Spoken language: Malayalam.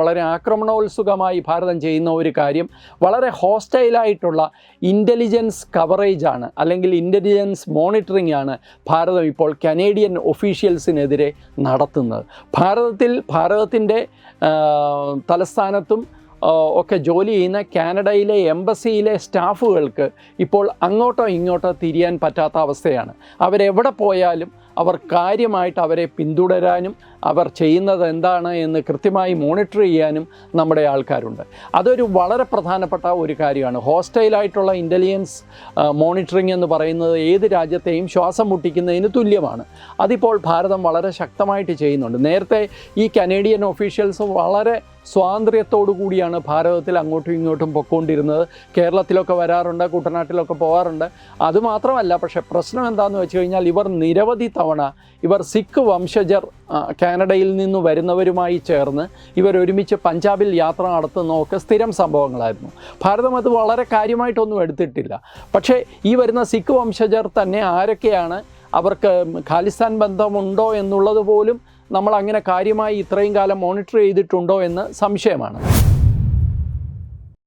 വളരെ ആക്രമണോത്സുകമായി ഭാരതം ചെയ്യുന്ന ഒരു കാര്യം വളരെ ഹോസ്റ്റൈലായിട്ടുള്ള ഇന്റലിജൻസ് കവറേജാണ് അല്ലെങ്കിൽ ഇന്റലിജൻസ് മോണിറ്ററിംഗ് ആണ് ഭാരതം ഇപ്പോൾ കനേഡിയൻ ഒഫീഷ്യൽസിനെതിരെ നടത്തുന്നത്. ഭാരതത്തിൽ ഭാരതത്തിന്റെ തലസ്ഥാനത്തും ഒക്കെ ജോലി ചെയ്യുന്ന കാനഡയിലെ എംബസിയിലെ സ്റ്റാഫുകൾക്ക് ഇപ്പോൾ അങ്ങോട്ടോ ഇങ്ങോട്ടോ തിരിയാൻ പറ്റാത്ത അവസ്ഥയാണ്. അവരെവിടെ പോയാലും അവർ കാര്യമായിട്ട് അവരെ പിന്തുടരാനും അവർ ചെയ്യുന്നത് എന്താണ് എന്ന് കൃത്യമായി മോണിറ്റർ ചെയ്യാനും നമ്മുടെ ആൾക്കാരുണ്ട്. അതൊരു വളരെ പ്രധാനപ്പെട്ട ഒരു കാര്യമാണ്. ഹോസ്റ്റൈലായിട്ടുള്ള ഇന്റലിജൻസ് മോണിറ്ററിംഗ് എന്ന് പറയുന്നത് ഏത് രാജ്യത്തെയും ശ്വാസം മുട്ടിക്കുന്നതിന് തുല്യമാണ്. അതിപ്പോൾ ഭാരതം വളരെ ശക്തമായിട്ട് ചെയ്യുന്നുണ്ട്. നേരത്തെ ഈ കനേഡിയൻ ഒഫീഷ്യൽസ് വളരെ സ്വാതന്ത്ര്യത്തോടു കൂടിയാണ് ഭാരതത്തിൽ അങ്ങോട്ടും ഇങ്ങോട്ടും പൊക്കോണ്ടിരുന്നത് കേരളത്തിലൊക്കെ വരാറുണ്ട് കുട്ടനാട്ടിലൊക്കെ പോകാറുണ്ട് അതുമാത്രമല്ല പക്ഷേ പ്രശ്നം എന്താണെന്ന് വെച്ച് കഴിഞ്ഞാൽ ഇവർ നിരവധി തവണ ഇവർ സിഖ് വംശജർ കാനഡയിൽ നിന്ന് വരുന്നവരുമായി ചേർന്ന് ഇവർ ഒരുമിച്ച് പഞ്ചാബിൽ യാത്ര നടത്തുന്നതൊക്കെ സ്ഥിരം സംഭവങ്ങളായിരുന്നു. ഭാരതം അത് വളരെ കാര്യമായിട്ടൊന്നും എടുത്തിട്ടില്ല. പക്ഷേ ഈ വരുന്ന സിഖ് വംശജർ തന്നെ ആരൊക്കെയാണ്? അവർക്ക് ഖാലിസ്ഥാൻ ബന്ധമുണ്ടോ എന്നുള്ളത് പോലും നമ്മൾ അങ്ങനെ കാര്യമായി ഇത്രയും കാലം മോണിറ്റർ ചെയ്തിട്ടുണ്ടോ എന്ന് സംശയമാണ്.